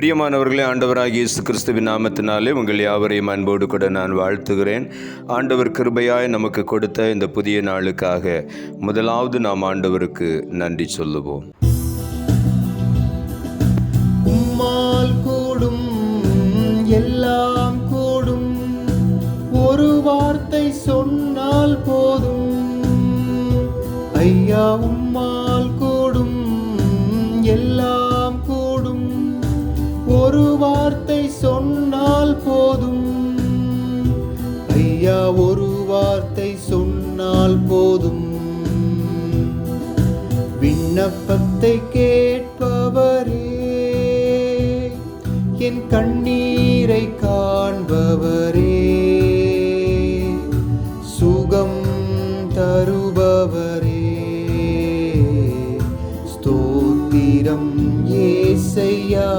பிரியமானவர்களே ஆண்டவராக இயேசு கிறிஸ்துவின் நாமத்தினாலே உங்கள் யாவரையும் அன்போடு கூட நான் வாழ்த்துகிறேன். ஆண்டவர் கிருபையாய் நமக்கு கொடுத்த இந்த புதிய நாளுக்காக முதலாவது நாம் ஆண்டவருக்கு நன்றி சொல்லுவோம். உம்மால் கூடும் எல்லாம் கூடும். ஒரு வார்த்தை சொன்னால் போதும். ஐயா வார்த்தை சொன்னால் போதும். விண்ணப்பத்தை கேட்பவரே என் கண்ணீரை காண்பவரே சுகம் தருபவரே. ஸ்தோத்திரம் ஏசையா.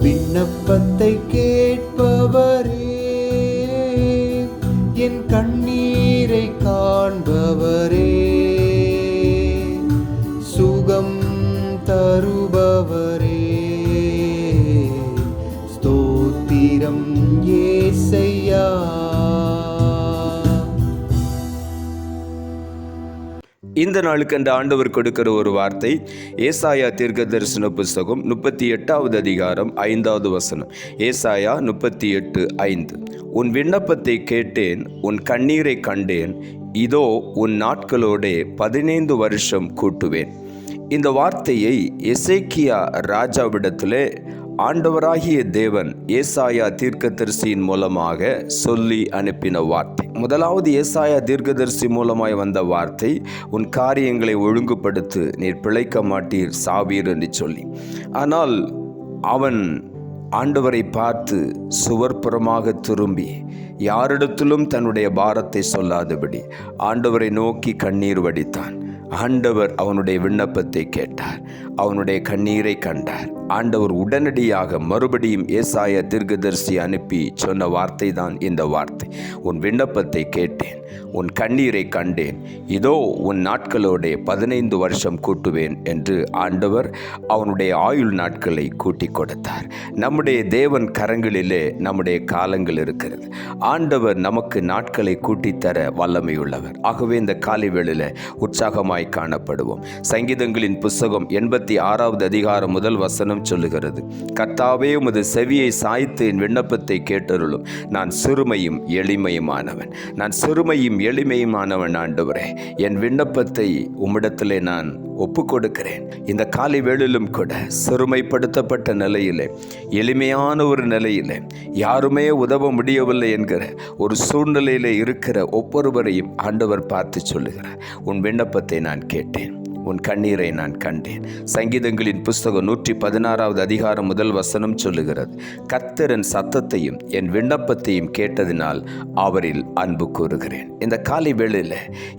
விண்ணப்பத்தை கேட்பவர் என் கண்ணீர் இந்த நாளுக்கு அந்த ஆண்டவர் கொடுக்கிற ஒரு வார்த்தை ஏசாயா தீர்க்க தரிசன புஸ்தகம் முப்பத்தி எட்டாவது அதிகாரம் ஐந்தாவது வசனம். ஏசாயா முப்பத்தி எட்டு ஐந்து. உன் விண்ணப்பத்தை கேட்டேன் உன் கண்ணீரை கண்டேன் இதோ உன் நாட்களோடே பதினைந்து வருஷம் கூட்டுவேன். இந்த வார்த்தையை எசேக்கியா ராஜாவிடத்திலே ஆண்டவராகிய தேவன் ஏசாயா தீர்க்கதரிசியின் மூலமாக சொல்லி அனுப்பின வார்த்தை. முதலாவது ஏசாயா தீர்க்கதரிசி மூலமாய் வந்த வார்த்தை உன் காரியங்களை ஒழுங்குபடுத்து நீர் பிழைக்க மாட்டீர் சாவீர் என்று சொல்லி. ஆனால் அவன் ஆண்டவரை பார்த்து சுவர்ப்புறமாக திரும்பி யாரிடத்திலும் தன்னுடைய பாரத்தை சொல்லாதபடி ஆண்டவரை நோக்கி கண்ணீர் வடித்தான். ஆண்டவர் அவனுடைய விண்ணப்பத்தை கேட்டார். அவனுடைய கண்ணீரை கண்டார். ஆண்டவர் உடனடியாக மறுபடியும் ஏசாய தீர்க்கதரிசி அனுப்பி சொன்ன வார்த்தை தான் இந்த வார்த்தை. உன் விண்ணப்பத்தை கேட்டேன். உன் கண்ணீரை கண்டேன். இதோ உன் நாட்களோடே பதினைந்து வருஷம் கூட்டுவேன் என்று ஆண்டவர் அவனுடைய ஆயுள் நாட்களை கூட்டி கொடுத்தார். நம்முடைய தேவன் கரங்களிலே நம்முடைய காலங்கள் இருக்கிறது. ஆண்டவர் நமக்கு நாட்களை கூட்டித்தர வல்லமையுள்ளவர். ஆகவே இந்த காலை வேளையில் உற்சாகமாய் காணப்படுவோம். சங்கீதங்களின் புஸ்தகம் எண்பத்தி ஆறாவது அதிகாரம் முதல் வசனம் சொல்லுகிறது கர்த்தாவே உமது செவியை சாய்த்து என் விண்ணப்பத்தை கேட்டருளும். நான் சிறுமையும் எளிமையுமானவன். நான் சிறுமையும் எளிமையுமானவன் ஆண்டவரே. என் விண்ணப்பத்தை உம்மிடத்திலே நான் ஒப்பு கொடுக்கிறேன் இந்த காலை வேளிலும் கூட சிறுமைப்படுத்தப்பட்ட நிலையிலே எளிமையான ஒரு நிலையிலே யாருமே உதவ முடியவில்லை என்கிற ஒரு சூழ்நிலையிலே இருக்கிற ஒவ்வொருவரையும் ஆண்டவர் பார்த்து சொல்லுகிறார். உன் விண்ணப்பத்தை நான் கேட்டேன். உன் கண்ணீரை நான் கண்டேன். சங்கீதங்களின் புஸ்தகம் நூற்றி பதினாறாவது அதிகாரம் முதல் வசனம் சொல்லுகிறது கத்தரன் சத்தத்தையும் என் விண்ணப்பத்தையும் கேட்டதினால் அவரில் அன்பு கூறுகிறேன். இந்த காலை வேளையில்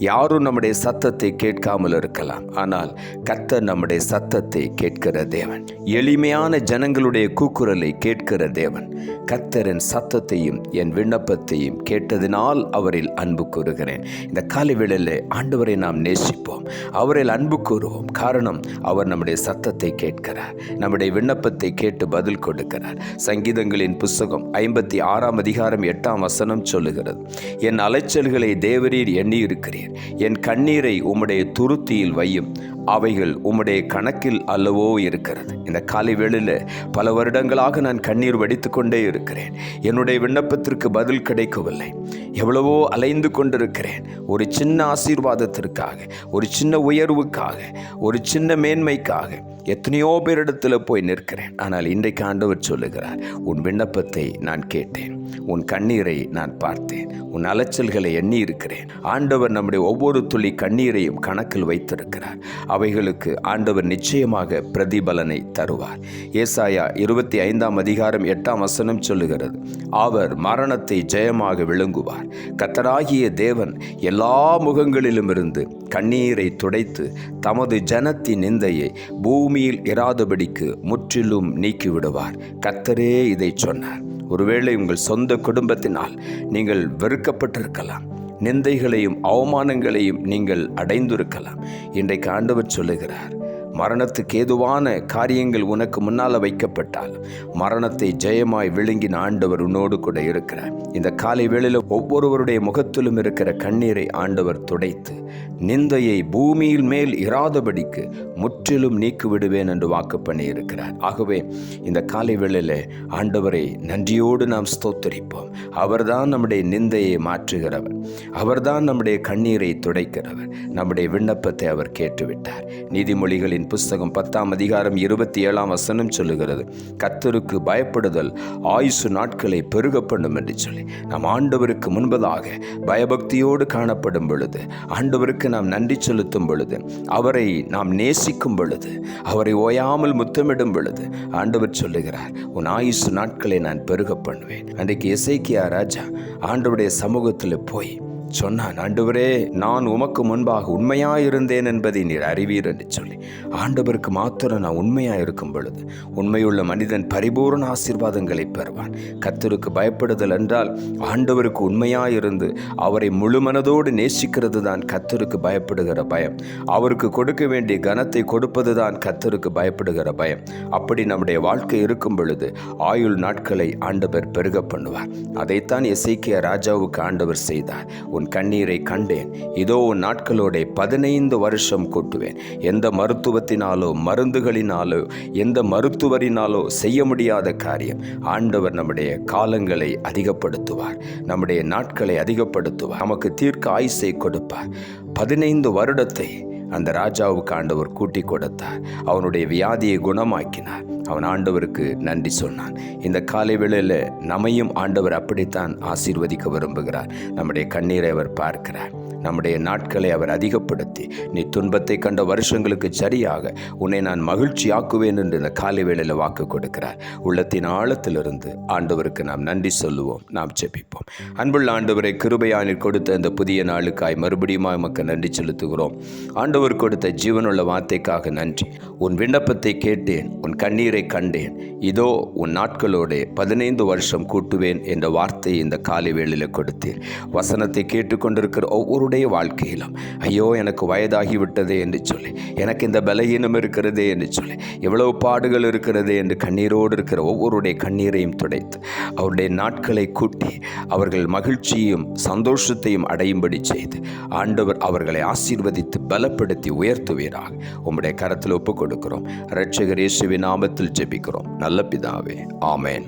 யாரும் நம்முடைய சத்தத்தை கேட்காமல் இருக்கலாம். ஆனால் கத்தர் நம்முடைய சத்தத்தை கேட்கிற தேவன் எளிமையான ஜனங்களுடைய கூக்குரலை கேட்கிற தேவன் கர்த்தரின் சத்தத்தையும் என் விண்ணப்பத்தையும் கேட்டதினால் அவரில் அன்பு கூறுகிறேன். இந்த காலை வேளையில் ஆண்டவரை நாம் நேசிப்போம். அவரில் அன்பு கூறுவோம் காரணம் அவர் நம்முடைய சத்தத்தை கேட்கிறார் நம்முடைய விண்ணப்பத்தை கேட்டு பதில் கொடுக்கிறார். சங்கீதங்களின் புஸ்தகம் ஐம்பத்தி ஆறாம் அதிகாரம் எட்டாம் வசனம் சொல்லுகிறது என் அலைச்சல்களை தேவரீர் எண்ணியிருக்கிறீர் என் கண்ணீரை உம்முடைய துருத்தியில் வையும் அவைகள் உம்முடைய கணக்கில் அல்லவோ இருக்கிறது. இந்த காலை வேளையில் பல வருடங்களாக நான் கண்ணீர் வடித்து கொண்டே இருக்கிறேன் என்னுடைய விண்ணப்பத்திற்கு பதில் கிடைக்கவில்லை. எவ்வளவோ அலைந்து கொண்டிருக்கிறேன் ஒரு சின்ன ஆசீர்வாதத்திற்காக ஒரு சின்ன உயர்வுக்காக ஒரு சின்ன மேன்மைக்காக. எத்தனையோ பேரிடத்தில் போய் நிற்கிறேன். ஆனால் இன்றைக்கு ஆண்டவர் சொல்லுகிறார் உன் விண்ணப்பத்தை நான் கேட்டேன் உன் கண்ணீரை நான் பார்த்தேன் உன் அலைச்சல்களை எண்ணி இருக்கிறேன். ஆண்டவர் நம்முடைய ஒவ்வொரு துளி கண்ணீரையும் கணக்கில் வைத்திருக்கிறார். அவைகளுக்கு ஆண்டவர் நிச்சயமாக பிரதிபலனை தருவார். ஏசாயா இருபத்தி ஐந்தாம் அதிகாரம் எட்டாம் வசனம் சொல்லுகிறது அவர் மரணத்தை ஜெயமாக விழுங்குவார். கத்தராகிய தேவன் எல்லா முகங்களிலும் இருந்து கண்ணீரை துடைத்து தமது ஜனத்தின் நிந்தையை பூமியில் இராதபடிக்கு முற்றிலும் நீக்கிவிடுவார். கத்தரே இதை சொன்னார். ஒருவேளை உங்கள் சொந்த குடும்பத்தினால் நீங்கள் வெறுக்கப்பட்டிருக்கலாம். நிந்தைகளையும் அவமானங்களையும் நீங்கள் அடைந்திருக்கலாம். இன்றைக்கு ஆண்டவர் சொல்லுகிறார் மரணத்துக்கு ஏதுவான காரியங்கள் உனக்கு முன்னால் வைக்கப்பட்டால் மரணத்தை ஜெயமாய் விழுங்கின ஆண்டவர் உன்னோடு கூட இருக்கிறார். இந்த காலை வேளையில் ஒவ்வொருவருடைய முகத்திலும் இருக்கிற கண்ணீரை ஆண்டவர் துடைத்து நிந்தையை பூமியில் மேல் இராதபடிக்கு முற்றிலும் நீக்கி விடுவேன் என்று வாக்கு பண்ணி இருக்கிறார் ஆகவே இந்த காலை வேளையில் ஆண்டவரை நன்றியோடு நாம் ஸ்தோத்தரிப்போம். அவர்தான் நம்முடைய நிந்தையை மாற்றுகிறவர். அவர்தான் நம்முடைய கண்ணீரை துடைக்கிறவர். நம்முடைய விண்ணப்பத்தை அவர் கேட்டுவிட்டார். நீதிமொழிகளின் புஸ்தகம் பத்தாம் அதிகாரம் இருபத்தி ஏழாம் வசனம் சொல்லுகிறது கத்தருக்கு பயப்படுதல் ஆயுசு நாட்களை பெருக பண்ணும் என்று சொல்லி. நாம் ஆண்டவருக்கு முன்பதாக பயபக்தியோடு காணப்படும் பொழுது ஆண்டவருக்கு நாம் நன்றி செலுத்தும் பொழுது அவரை நாம் நேசிக்கும் பொழுது அவரை ஓயாமல் முத்தமிடும் பொழுது ஆண்டவர் சொல்லுகிறார் உன் ஆயுசு நாட்களை நான் பெருக பண்ணுவேன். அன்றைக்கு இசைக்கியா ராஜா ஆண்டவருடைய சமூகத்தில் போய் சொன்னான் ஆண்டவரே நான் உமக்கு முன்பாக உண்மையாயிருந்தேன் என்பதை நீர் அறிவீர் என்று சொல்லி ஆண்டவருக்கு மாத்திரம் நான் உண்மையாக இருக்கும் பொழுது உண்மையுள்ள மனிதன் பரிபூர்ண ஆசீர்வாதங்களை பெறுவான். கத்தருக்கு பயப்படுதல் என்றால் ஆண்டவருக்கு உண்மையாயிருந்து அவரை முழு மனதோடு நேசிக்கிறது தான் கத்தருக்கு பயப்படுகிற பயம். அவருக்கு கொடுக்க வேண்டிய கனத்தை கொடுப்பது தான் கத்தருக்கு பயப்படுகிற பயம். அப்படி நம்முடைய வாழ்க்கை இருக்கும் பொழுது ஆயுள் நாட்களை ஆண்டவர் பெருக பண்ணுவார். அதைத்தான் எசைக்கிய ராஜாவுக்கு ஆண்டவர் செய்தார். உன் கண்ணீரை கண்டேன். இதோ உன் நாட்களோட பதினைந்து வருஷம் கூட்டுவேன். எந்த மருத்துவத்தினாலோ மருந்துகளினாலோ எந்த மருத்துவரினாலோ செய்ய முடியாத காரியம். ஆண்டவர் நம்முடைய காலங்களை அதிகப்படுத்துவார். நம்முடைய நாட்களை அதிகப்படுத்துவார். நமக்கு தீர்க்க ஆயுசை கொடுப்பார். பதினைந்து வருடத்தை அந்த ராஜாவுக்கு ஆண்டவர் கூட்டி கொடுத்தார். அவனுடைய வியாதியை குணமாக்கினார். அவன் ஆண்டவருக்கு நன்றி சொன்னான். இந்த காலை வேளையில் நம்மையும் ஆண்டவர் அப்படித்தான் ஆசீர்வதிக்க விரும்புகிறார். நம்முடைய கண்ணீரை அவர் பார்க்கிறார். நம்முடைய நாட்களை அவர் அதிகப்படுத்தி நீ துன்பத்தை கண்ட வருஷங்களுக்கு சரியாக உன்னை நான் மகிழ்ச்சி ஆக்குவேன் என்று இந்த காலை வேளையில் வாக்கு கொடுக்கிறார். உள்ளத்தின் ஆழத்திலிருந்து ஆண்டவருக்கு நாம் நன்றி சொல்லுவோம் நாம் ஜெபிப்போம். அன்புள்ள ஆண்டவரை கிருபையானில் கொடுத்த இந்த புதிய நாளுக்காய் மறுபடியும் நமக்கு நன்றி செலுத்துகிறோம். ஆண்டவர் கொடுத்த ஜீவனுள்ள வார்த்தைக்காக நன்றி. உன் விண்ணப்பத்தை கேட்டேன் உன் கண்ணீரை கண்டேன். இதோ உன் நாட்களோட பதினைந்து வருஷம் கூட்டுவேன் என்ற வார்த்தை இந்த காலை வேளையில் கொடுத்தேன் வசனத்தை கேட்டுக்கொண்டிருக்கிற ஒவ்வொருடைய வாழ்க்கையிலும். ஐயோ எனக்கு வயதாகிவிட்டதே என்று சொல்லி. எனக்கு இந்த பலகீனம் இருக்கிறதே என்று சொல்லி. எவ்வளவு பாடுகள் இருக்கிறதே என்று கண்ணீரோடு இருக்கிற ஒவ்வொருடைய கண்ணீரையும் துடைத்து அவருடைய நாட்களை கூட்டி அவர்கள் மகிழ்ச்சியும் சந்தோஷத்தையும் அடையும்படி செய்து ஆண்டவர் அவர்களை ஆசீர்வதித்து பலப்படுத்தி உயர்த்துவீராக. உம்முடைய கரத்தில் ஒப்புக் கொடுக்கிறோம் இரட்சகர் இயேசுவின் நாமத்தில் ஜெபிக்கிறோம். நல்ல பிதாவே. ஆமேன்.